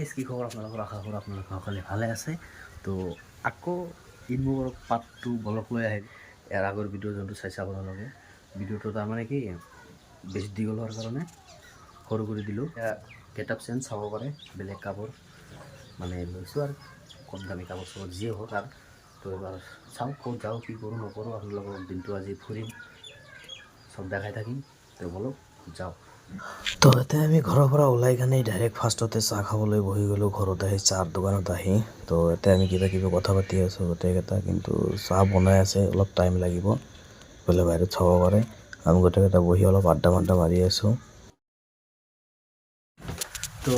Guys কি খবৰ আপোনালোকৰ আশা কৰোঁ আপোনালোক সকলোৱে ভালে আছে। তো আকৌ ইনবোৰ পাৰ্ট টু ব্লগ লৈ আহিল। ইয়াৰ আগৰ ভিডিঅ' যোনটো চাইছে আপোনালোকে ভিডিঅ'টো তাৰমানে কি বেছি দীঘল হোৱাৰ কাৰণে সৰু কৰি দিলোঁ। গেট আপ চেঞ্জ চাব পাৰে বেলেগ কাপোৰ মানে লৈছোঁ আৰু কম দামী কাপোৰ চাপোৰ যিয়ে হওক আৰু। তো এবাৰ চাওঁ ক'ত যাওঁ কি কৰোঁ নকৰোঁ আপোনালোকৰ দিনটো আজি ফুৰিম চব দেখাই থাকিম। তো বলক যাওঁ তো এতিয়া আমি ঘৰৰ পৰা ওলাই কেনে ডাইৰেক্ট ফাৰ্ষ্টতে চাহ খাবলৈ বহি গ'লোঁ, ঘৰত আহি চাহৰ দোকানত আহি। তো এতিয়া আমি কিবা কিবি কথা পাতি আছোঁ গোটেইকেইটা কিন্তু চাহ বনাই আছে, অলপ টাইম লাগিব। বোলে বাহিৰত চাব পাৰে। আমি গোটেইকেইটা বহি অলপ আড্ডা মাড্ডা মাৰি আছোঁ। তো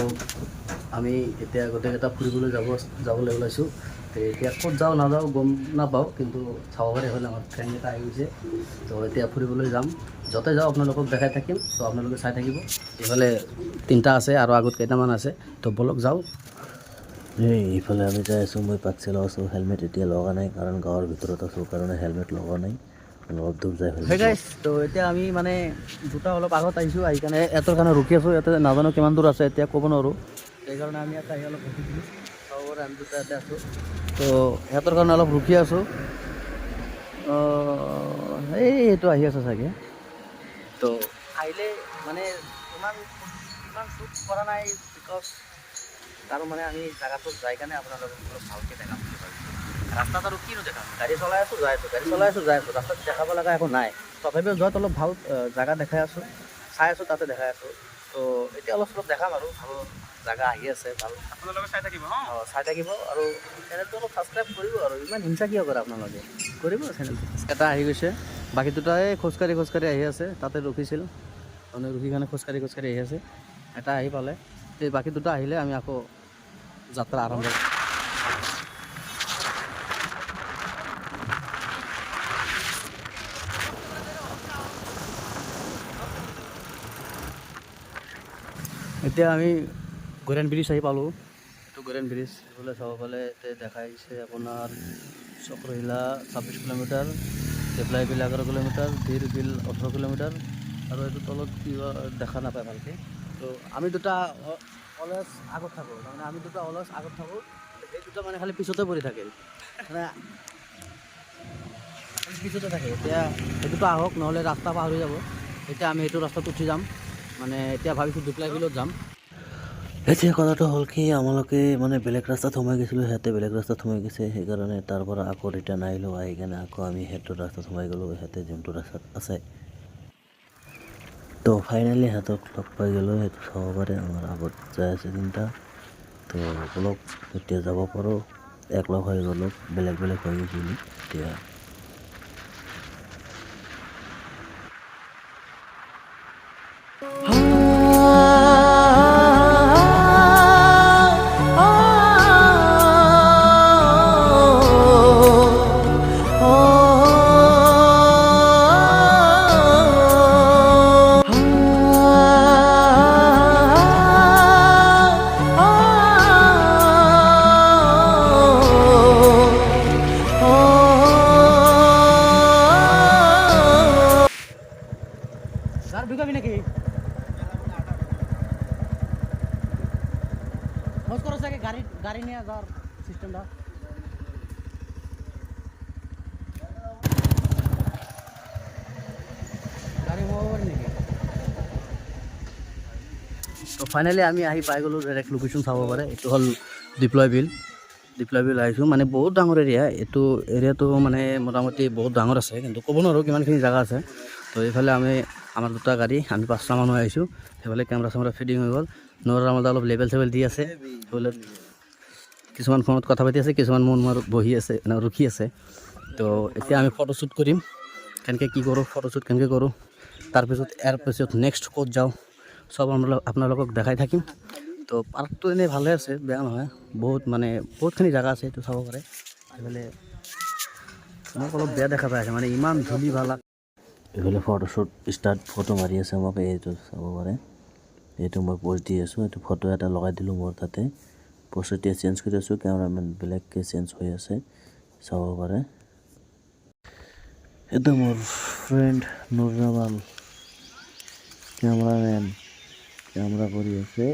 আমি এতিয়া গোটেইকেইটা ফুৰিবলৈ যাব, যাবলৈ ওলাইছোঁ। তো এতিয়া ক'ত যাওঁ নাযাওঁ গম নাপাওঁ কিন্তু চাব পাৰে হ'লে আমাৰ ফ্ৰেণ্ড এটা আহি গৈছে। তো এতিয়া ফুৰিবলৈ যাম। য'তে যাওঁ আপোনালোকক দেখাই থাকিম। তো আপোনালোকে চাই থাকিব। এইফালে তিনিটা আছে আৰু আগত কেইটামান আছে। তো বলক যাওঁ। এই ইফালে আমি যাই আছোঁ। মই পাকচে লগাইছোঁ হেলমেট এতিয়া লগা নাই কাৰণ গাঁৱৰ ভিতৰত আছোঁ কাৰণে হেলমেট লগা নাই। অলপ দূৰ যাই তো এতিয়া আমি মানে দুটা অলপ আগত আহিছোঁ। আহি কাৰণে এটাৰ কাৰণে ৰখি আছোঁ। ইয়াতে নাজানো কিমান দূৰ আছে এতিয়া ক'ব নোৱাৰোঁ। সেইকাৰণে আমি ইয়াতে আহি অলপ ৰখিছিলোঁ তো সিহঁতৰ কাৰণে অলপ ৰখি আছোঁ। এই এইটো আহি আছে চাগে। তো আহিলে মানে ইমান ইমান শ্বুট কৰা নাই বিকজ তাৰ মানে আমি জেগাটোত যাই কাৰণে আপোনালোকক অলপ ভালকৈ দেখাম বুলি ভাবিছোঁ। ৰাস্তাত আৰু কিনো দেখাম? গাড়ী চলাই আছোঁ যাই আছোঁ গাড়ী চলাই আছোঁ যাই আছোঁ। ৰাস্তাত দেখাব লগা একো নাই। তথাপিও য'ত অলপ ভালো জাগা দেখাই আছোঁ। চাই আছোঁ তাতে দেখাই আছোঁ। তো এতিয়া অলপ চলপ দেখাম আৰু ভালো জাগা আহি আছে ভালো। আপোনালোকে চাই থাকিব অঁ চাই থাকিব আৰু চেনেলটো অলপ ছাবস্ক্ৰাইব কৰিব আৰু ইমান হিংসা কিয় কৰে আপোনালোকে? কৰিব চেনেল এটা আহি গৈছে বাকী দুটাই খোজকাঢ়ি খোজকাঢ়ি আহি আছে তাতে ৰখিছিল। মানে ৰখি কাৰণে খোজকাঢ়ি খোজকাঢ়ি আহি আছে এটা আহি পালে। এই বাকী দুটা আহিলে আমি আকৌ যাত্ৰা আৰম্ভ কৰিম। এতিয়া আমি গৰেন ব্ৰিজ আহি পালোঁ। এইটো গৰেন ব্ৰিজ, এইফালে চাব পালে এতিয়া দেখাইছে আপোনাৰ চক্ৰশিলা ছাব্বিছ কিলোমিটাৰ দেপলাই বিল এঘাৰ কিলোমিটাৰ, ধীৰ বিল ওঠৰ কিলোমিটাৰ আৰু এইটো তলত কিবা দেখা নাপায় ভালকৈ। তো আমি দুটা অলৱেজ আগত থাকোঁ, তাৰমানে আমি দুটা অলৱেজ আগত থাকোঁ, সেই দুটা মানে খালি পিছতে পৰি থাকে। মানে পিছতে থাকে, এতিয়া সেইটোতো আহক, নহ'লে ৰাস্তা হৈ যাব। এতিয়া আমি সেইটো ৰাস্তাত উঠি যাম মানে এতিয়া ভাবিছোঁ দুপলাই বিলত যাম। এতিয়া কথাটো হ'ল কি, আমালোকে মানে বেলেগ ৰাস্তাত সোমাই গৈছিলোঁ, সিহঁতে বেলেগ ৰাস্তাত সোমাই গৈছে, সেইকাৰণে তাৰ পৰা আকৌ ৰিটাৰ্ণ আহিলোঁ, আহি কেনে আকৌ আমি সেইটো ৰাস্তাত সোমাই গ'লোঁ, সিহঁতে যোনটো ৰাস্তাত আছে। তো ফাইনেলি সিহঁতক লগ পাই গ'লোঁ, সেইটো চাব পাৰে, আমাৰ আগত যাই আছে তিনিটা। তো অলপ এতিয়া যাব পাৰোঁ একলগ হৈ গ'লোঁ, বেলেগ বেলেগ হৈ গৈছিলোঁ, এতিয়া। গাড়ি নিয়ে যাওয়ার সিস্টেমটা তো ফাইনেলি আমি আহি পাই গ'লোঁ ডাইৰেক্ট লোকেশ্যন চাব পাৰে এইটো হ'ল ডিপ্লয় বিল ডিপ্লয় বিল আহিছোঁ মানে বহুত ডাঙৰ এৰিয়া এইটো এৰিয়াটো মানে মোটামুটি বহুত ডাঙৰ আছে কিন্তু ক'ব নোৱাৰোঁ কিমানখিনি জেগা আছে। তো এইফালে আমি আমাৰ দুটা গাড়ী আমি পাঁচটা মানুহ আহিছোঁ। সেইফালে কেমেৰা চেমেৰা ফিটিং হৈ গ'ল। নৰাৰ মাজত অলপ লেবেল চেবেল দি আছে। সেইফালে কিছুমান ফোনত কথা পাতি আছে, কিছুমান মন মাৰ বহি আছে মানে ৰখি আছে। তো এতিয়া আমি ফটোশ্বুট কৰিম। কেনেকৈ কি কৰোঁ ফটোশ্বুট কেনেকৈ কৰোঁ তাৰপিছত ইয়াৰ পিছত নেক্সট ক'ত যাওঁ, চব আপোনালোক আপোনালোকক দেখাই থাকিম। তো পাৰ্কটো এনেই ভালে আছে, বেয়া নহয়। বহুত মানে বহুতখিনি জেগা আছে, এইটো চাব পাৰে। সেইফালে মোক অলপ বেয়া দেখা পাই আছে মানে ইমান ধূলি ভালা। এইফালে ফটোশ্বুট ষ্টাৰ্ট ফটো মাৰি আছে মোক, এইটো চাব পাৰে। এইটো মই প'ষ্ট দি আছোঁ, এইটো ফটো এটা লগাই দিলোঁ মোৰ তাতে। প'ষ্ট চেঞ্জ কৰি আছোঁ কেমেৰামেন বেলেগকৈ চেঞ্জ হৈ আছে চাব পাৰে এইটো মোৰ ফ্ৰেণ্ড নুৰজামাল কেমেৰামেন কেমেৰা কৰি আছে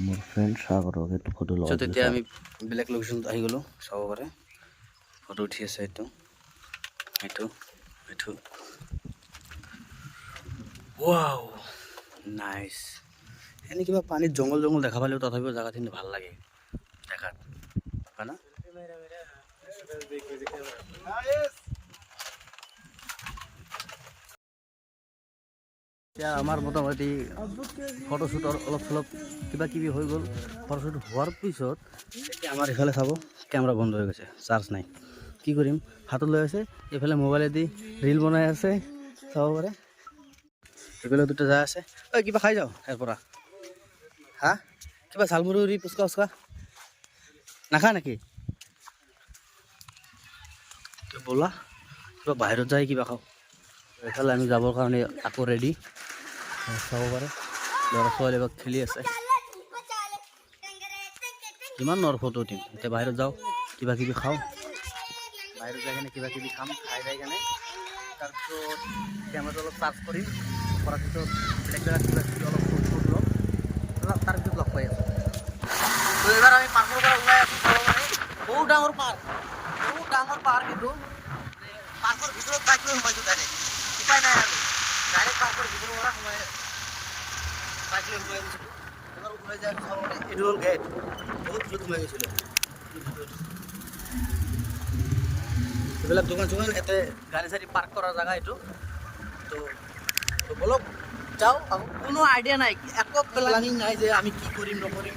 মোৰ ফ্ৰেণ্ড সাগৰক এইটো ফটো চ' তেতিয়া আমি বেলেগ লোকেশ্যনত আহি গ'লোঁ চাব পাৰে ফটো উঠি আছে এইটো এইটো এইটো। ৱাও নাইচ এনে কিবা পানীত জংঘল জংঘল দেখা পালেও তথাপিও জেগাখিনি ভালো লাগে। হয় না? আমাৰ মোটামুটি ফটোশ্বুটৰ অলপ চলপ কিবা কিবি হৈ গ'ল। ফটোশ্বুট হোৱাৰ পিছত এতিয়া আমাৰ ইফালে চাব, কেমেৰা বন্ধ হৈ গৈছে চাৰ্জ নাই। কি কৰিম? হাতত লৈ আছে, এইফালে মোবাইলেদি ৰিল বনাই আছে, চাব পাৰে। এইফালে দুটা যাই আছে। ঐ, কিবা খাই যাওঁ, ইয়াৰ পৰা। হা? কিবা ঝালমুড়ি পুচকা উচকা নাখা নেকি? তে ব'লা কিবা বাহিৰত যাই কিবা খাওঁ। এইফালে আমি যাবৰ কাৰণে আকৌ ৰেডি চাব পাৰে। ল'ৰা ছোৱালী এবাৰ খেলি আছে। কিমান নৰ ফটো উঠিম? এতিয়া বাহিৰত যাওঁ কিবা কিবি খাওঁ। বাহিৰত যাই কিনে কিবা কিবি খাম খাই যাই কিনে। তাৰপিছত কেমেৰাটো অলপ চাৰ্জ কৰিম। কৰাৰ পিছত বেলেগ জেগাত কিবা কিবি অলপ ফুট ফুট ল'ম তাৰপিছত লগ পাই আছোঁ। তো এইবাৰ আমি পাৰ্কৰ পৰা ওলাই আছোঁ চাব পাৰে বহুত ডাঙৰ পাৰ্ক বহুত ডাঙৰ পাৰ্ক এইটো পাৰ্কৰ ভিতৰত বাইক লৈ সোমাইছোঁ ডাইৰেক্ট উপায় নাই আৰু ডাইৰেক্ট পাৰ্কৰ ভিতৰৰ পৰা সোমাই বাইক লৈ সোমাই গৈছিলোঁ এবাৰ ওলাই যায় চাব এইটো হ'ল গেট। বহুত ভিতৰত সোমাই গৈছিলোঁ। এইবিলাক দোকান চোকান ইয়াতে গাড়ী চাড়ী পাৰ্ক কৰাৰ জেগা এইটো তো বলক যাওঁ। কোনো আইডিয়া নাই একো প্লেনিং নাই যে আমি কি কৰিম নকৰিম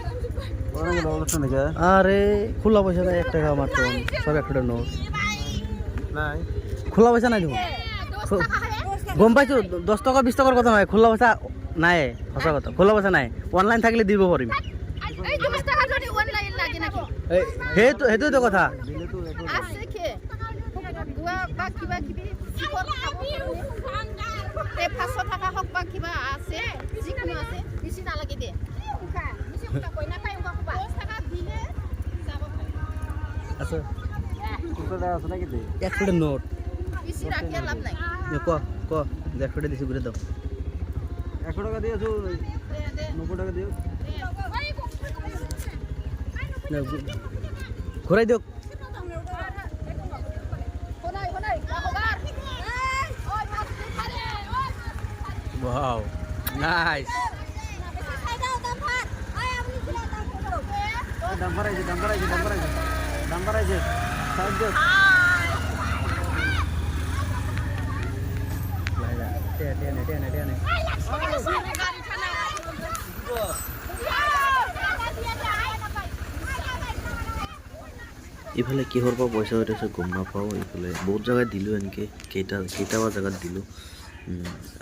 আরে খোলা পয়সা নাই এক টাকা মাত্র। সব এক টাকা নোট। খোলা পয়সা নাই দেখুন গম পাইছো? দশ টকা বিশ টকাৰ কথা নহয় খোলা পইচা নাই সঁচা কথা। খোলা পইচা নাই। অনলাইন থাকিলে দিব পাৰিম সেইটো সেইটোৱেতো কথা। আছে যিকোনো আছে। বেছি নালাগে দে। আছে? এক টাকা নোট। ক ক দেড় টাকা দিছি ঘুরে দাও। একশো টাকা দিয়েছ নব্বই টাকা দিও। ঘুরাই দিও। শুনাই, শুনাই, বাহুগাৰ। ঐ, মাছ খালে, ঐ, মাছ দাম বাড়াইছে টেনে ইফালে কিহৰ পৰা পইচা উঠাইছে গম নাপাওঁ, ইফালে বহুত জেগাত দিলোঁ এনেকৈ, কেইটা, কেইটাবা জেগাত দিলোঁ।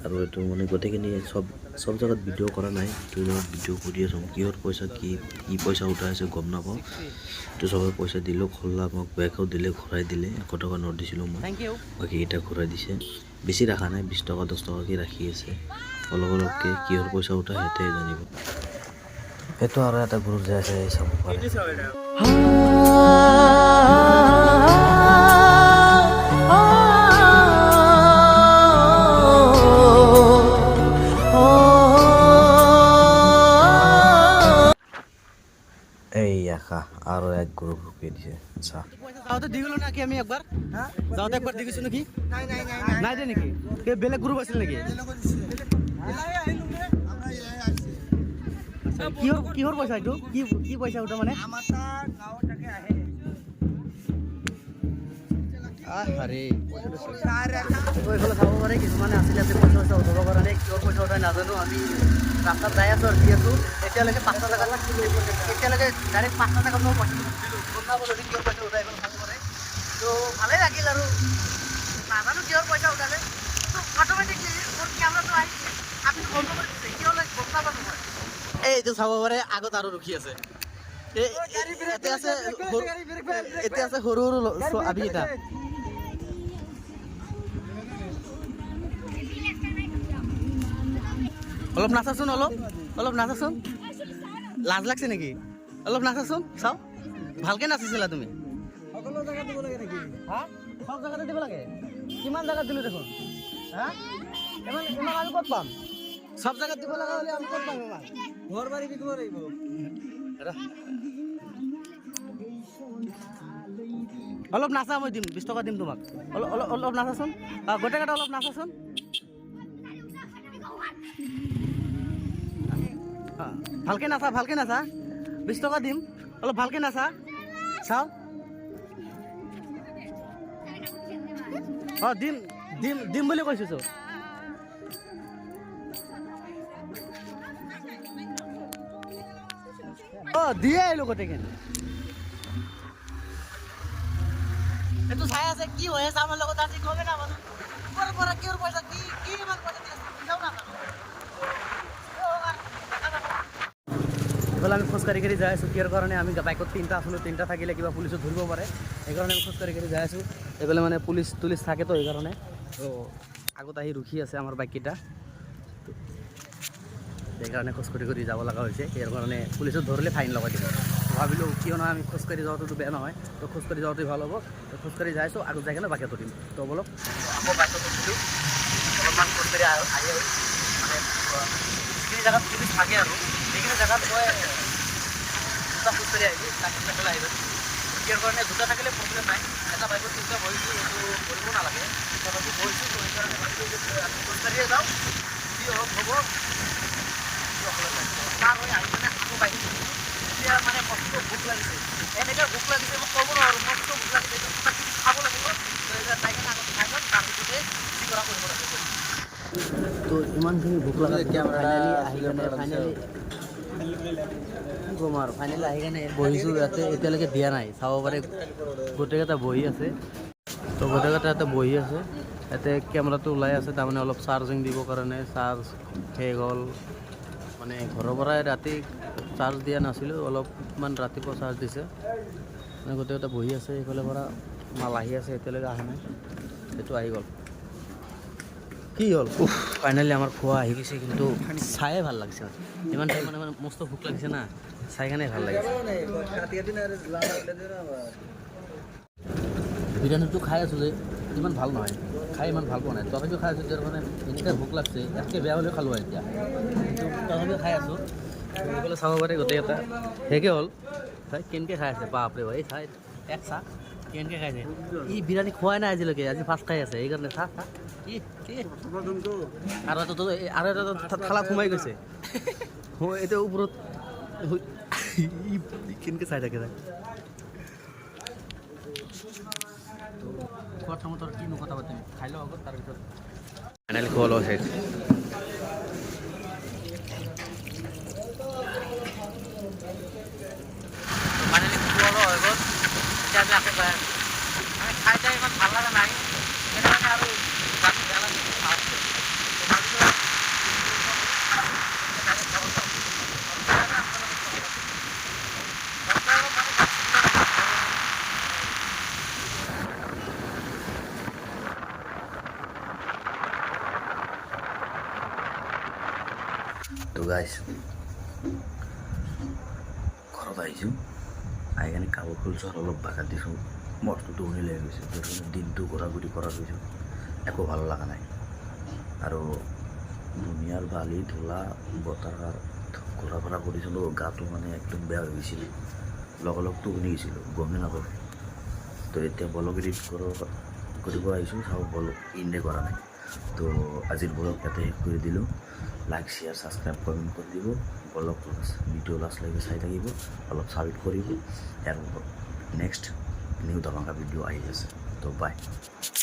আৰু এইটো মানে গোটেইখিনি চব চব জেগাত ভিডিঅ' কৰা নাই এইটো জেগাত ভিডিঅ' কৰি আছোঁ কিহৰ পইচা কি কি পইচা উঠাই আছে গম নাপাওঁ। এইটো চবে পইচা দিলোঁ খোলা মোক বেগত দিলে ঘূৰাই দিলে এশ টকা নোট দিছিলোঁ মই। বাকীকেইটা ঘূৰাই দিছে। বেছি ৰখা নাই বিছ টকা দহ টকাকৈ ৰাখি আছে। অলপ অলপকৈ কিহৰ পইচা উঠাই সেইটোৱে জানিব। এইটো আৰু এটা গ্ৰুপ যাই আছে চাব পাৰে। আৰু এক গ্রুপ ঢুকিয়ে দিছে। আচ্ছা। যাওঁতে দি গ'লো নাকি আমি একবাৰ যাওঁতে একবাৰ একবার গৈছো নাকি? নাই দে নেকি? কে বেলেগ গ্ৰুপ আছিল নেকি? কিহৰ কিহৰ পইচা এইটো? কি কি পইচা উঠা মানে? আৰে চাব পাৰে কিছুমানে আছিলে ইয়াতে পইচা উঠাব কাৰণে কিহৰ পইচা উঠাই নাজানো আমি ৰাস্তাত যাই আছোঁ ৰখি আছোঁ এতিয়ালৈকে পাঁচটা জেগাত এতিয়ালৈকে ডাইৰেক্ট পাঁচটা জেগাত মই পইচা দিলোঁ নাপালোঁ পইচা উঠাই গ'ল চাব পাৰে তো ভালেই লাগিল আৰু। নাজানো কিহৰ পইচা উঠালে। অট'মেটিকলি মোৰ কেমেৰাটো আহিছে। আপুনি বন্ধ কৰি দিছে কিয় লাগে গম নাপালোঁ মই এইটো চাব পাৰে আগত আৰু ৰখি আছে। আছে এতিয়া আছে সৰু সৰু ছ- অলপ নাচাচোন অলপ। অলপ নাচাচোন। লাজ লাগছে নেকি? অলপ নাচাচোন চাওঁ। ভালকে নাচিছিলা তুমি। সকলো জেগাত দিব লাগে নেকি? হা? সব জেগাতে দিব লাগে? কিমান জেগাত দিলো দেখোন? হা? ইমান ইমান আমি ক'ত পাম? সব জেগাত দিব লগা হ'লে আমি ক'ত পাম ইমান? ঘৰ বাৰী বিকিব লাগিব। অলপ নাচা মই দিম। বিছ টকা দিম তোমাক। অলপ অলপ নাচাচোন। গোটেইকেইটা অলপ নাচাচোন। ভালকে নাচা ভালকে নাচা। বিছ টকা দিম। অলপ ভালকে নাচা। চাওঁ? অঁ, দিম দিম দিম বুলি কৈছোঁ অঁ, দিয়ে আহিলোঁ গোটেইখিনি। এইটো চাই আছে, কি হৈ আছে আমাৰ লগত আজি গমে নাপালো পইচা, কি কি ইমান পইচা দি আছে এইফালে আমি খোজকাঢ়ি কাঢ়ি যাই আছোঁ। কিহৰ কাৰণে আমি বাইকত তিনিটা আছিলোঁ তিনিটা থাকিলে কিবা পুলিচে ধৰিব পাৰে সেইকাৰণে আমি খোজকাঢ়ি কাঢ়ি যাই আছোঁ। এইফালে মানে পুলিচ তুলিচ থাকেতো সেইকাৰণে তো আগত আহি ৰখি আছে আমাৰ বাইককেইটা। সেইকাৰণে খোজকাঢ়ি কৰি যাব লগা হৈছে। সেই কাৰণে পুলিচত ধৰিলে ফাইন লগাই দিব। ভাবিলোঁ কিয়নো আমি খোজকাঢ়ি যোৱাটোতো বেয়া নহয়। তো খোজকাঢ়ি যোৱাটোৱে ভালো হ'ব। তো খোজকাঢ়ি যাইছোঁ আগত যাই কিনে বাকীটো দিম। তো বলক আকৌ বাইকত উঠিলোঁ অলপমান খোজকাঢ়ি আহি মানে যিখিনি জেগাত পুলিচ থাকে আৰু। জেগাত মই দুটা খোজকাঢ়ি আহিলোঁ তাক পেলাই আহিলোঁ ইয়াৰ কাৰণে দুটা থাকিলে প্ৰব্লেম নাই এটা বাইকত তিনিটা বহিছোঁ এইটো কৰিব নালাগে। তথাপি বহিছোঁ তো সেইকাৰণে আমি খোজকাঢ়িয়ে যাওঁ যি হওক হ'ব হৈ আহি মানে আকৌ এতিয়া মানে মস্ত ভোক লাগিছে। এনেকৈ ভোক লাগিছে মই ক'ব নোৱাৰোঁ মস্ত ভোক লাগিছে। কিবা কিবি খাব লাগিব। তো কিনে আগত খাই লওঁ তাৰপিছতে যি কৰা কৰিব লাগিব। তো ইমানখিনি ভোক লগা ফাইনেলি আহি কেনে ফাইনেলি কি ক'ম আৰু ফাইনেলি আহি কেনে বহিছোঁ, ইয়াতে, এতিয়ালৈকে দিয়া নাই। চাব পাৰে গোটেইকেইটা বহি আছে। তো গোটেইকেইটা ইয়াতে বহি আছে। ইয়াতে কেমেৰাটো ওলাই আছে, তাৰমানে অলপ চাৰ্জিং দিবৰ কাৰণে। চাৰ্জ শেষ হ'ল। মানে ঘৰৰ পৰাই ৰাতি চাৰ্জ দিয়া নাছিলোঁ, অলপমান ৰাতিপুৱা চাৰ্জ দিছে। মানে গোটেইকেইটা বহি আছে, এইফালৰ পৰা মাল আহি আছে, এতিয়ালৈকে অহা নাই। সেইটো আহি গ'ল। কি হ'ল ফাইনেলি আমাৰ খোৱা আহি গৈছে, কিন্তু চায়ে ভালো লাগিছে ইমান টাইম মানে মানে মস্ত ভোক লাগিছে না চাই কাৰণে ভালো লাগিছে। বিৰিয়ানীটো খাই আছোঁ যে, ইমান ভালো নহয়, খাই ইমান ভালো পোৱা নাই। তথাপিও খাই আছোঁ যাৰ মানে এনেকৈ ভোক লাগছে ইয়াতকৈ বেয়া হ'লেও খালোঁ আৰু এতিয়া। তথাপিও খাই আছোঁ। এইফালে চাব পাৰে গোটেইকেইটা শেষে হ'ল। চাই কেনেকৈ খাই আছে, বাপৰে বাপ। এই চাই, এক চাহ, কেনেকৈ খাইছে ই বিৰিয়ানী খোৱাই নাই আজিলৈকে, আজি ফাৰ্ষ্ট খাই আছে সেইকাৰণে চাহ চাহ। আৰু এটা আৰু এটা সোমাই গৈছে। এতিয়া ওপৰত কেনেকৈ চাই থাকে সময়ত আৰু কিনো কথা পাতিম? খাই লওঁ আগত তাৰপিছত ফাইনেলি খোৱা লোৱা শেষ। ফাইনেলি খোৱা লোৱা হৈ গ'ল এতিয়া আমি আকৌ যাই আছোঁ মানে খাই যাই ইমান ভালো লগা নাই সেইকাৰণে আৰু গাটো বেয়া লাগিছে ভাবিছোঁ তো ভাবিলোঁ ঘৰত আহিছোঁ আহি কিনে কাপোৰ খুলিছোঁ আৰু অলপ বাগাত দিছোঁ মৰটো টোপনি লৈ গৈছে। য'ত দিনটো ঘূৰি কৰা গৈছোঁ একো ভালো লগা নাই। আৰু দুনিয়াৰ বালি, ধূলা বতাহ ঘূৰা ফুৰা কৰিছিলোঁ, গাটো মানে একদম বেয়া হৈ গৈছিল। লগে লগ টোপনি গৈছিলোঁ, গমেই নাপাওঁ। তো এতিয়া বলক এডিট কৰ, কৰিব আহিছোঁ, চাওঁ বলক ইণ্ডে কৰা নাই। তো আজিৰ বলক ইয়াতে শেষ কৰি দিলোঁ। লাইক শ্বেয়াৰ ছাবস্ক্ৰাইব কমেণ্ট কৰি দিব। বলক ভিডিঅ' লাষ্টলৈকে চাই থাকিব। অলপ ছাবমিট কৰিব ইয়াৰ নেক্সট নিউ ধমাকা ভিডিঅ' আহি আছে তো বাই